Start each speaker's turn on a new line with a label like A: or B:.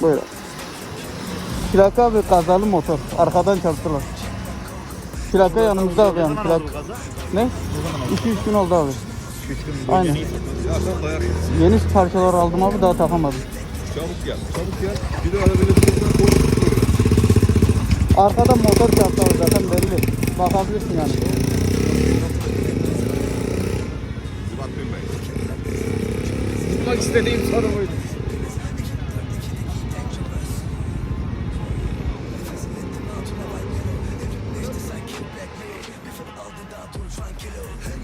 A: Buyur. Plaka ve kazalı motor. Arkadan çarptılar. Plaka yanımızda abi yani. Plak... Ne? 2-3 gün oldu abi. Aynen. Yeni parçalar aldım abi daha takamadım.
B: Çabuk gel. Çabuk gel. Bir de durursan korkutuyor.
A: Arkadan motor çarptı abi zaten belli. Bakabilirsin yani.
C: Tutmak istediğim soru buydu. kurşan kilo.